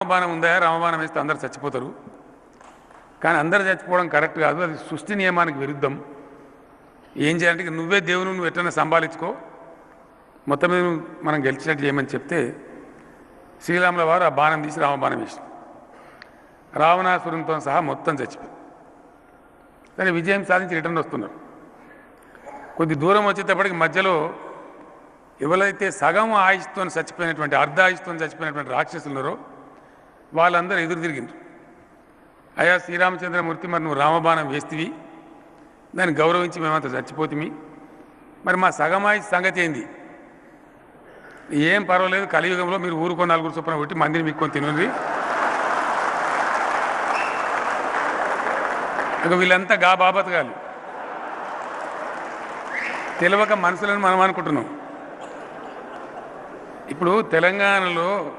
రామబాణం ఉందా? రామబాణం వేస్తే అందరు చచ్చిపోతారు. కానీ అందరు చచ్చిపోవడం కరెక్ట్ కాదు. అది సృష్టి నియమానికి విరుద్ధం. ఏం చేయాలంటే నువ్వే దేవుని నువ్వు ఎట్లన్నా సంభాలించుకో. మొత్తం మీద మనం గెలిచినట్టు చేయమని చెప్తే శ్రీరాముల వారు ఆ బాణం తీసి రామబాణం వేసి రావణాసురంతో సహా మొత్తం చచ్చిపోయి కానీ విజయం సాధించి రిటర్న్ వస్తున్నారు. కొద్ది దూరం వచ్చేటప్పటికి మధ్యలో ఎవరైతే సగం ఆయుష్తో చచ్చిపోయినటువంటి అర్ధ ఆయుష్తో చచ్చిపోయినటువంటి రాక్షసులు ఉన్నారో వాళ్ళందరూ ఎదురు తిరిగిండ్రు. అయా శ్రీరామచంద్రమూర్తి మరి నువ్వు రామబాణం వేస్తివి. దాన్ని గౌరవించి మేమంతా చచ్చిపోతుమి. మరి మా సగమాయి సంగతి ఏంది? ఏం పర్వాలేదు కలియుగంలో మీరు ఊరుకో నలుగురు చొప్పున కొట్టి మందిని మీక్కొని తినండి. ఇక వీళ్ళంతా గా బాబతగాలు తెలియక మనుషులను మనం అనుకుంటున్నాం. ఇప్పుడు తెలంగాణలో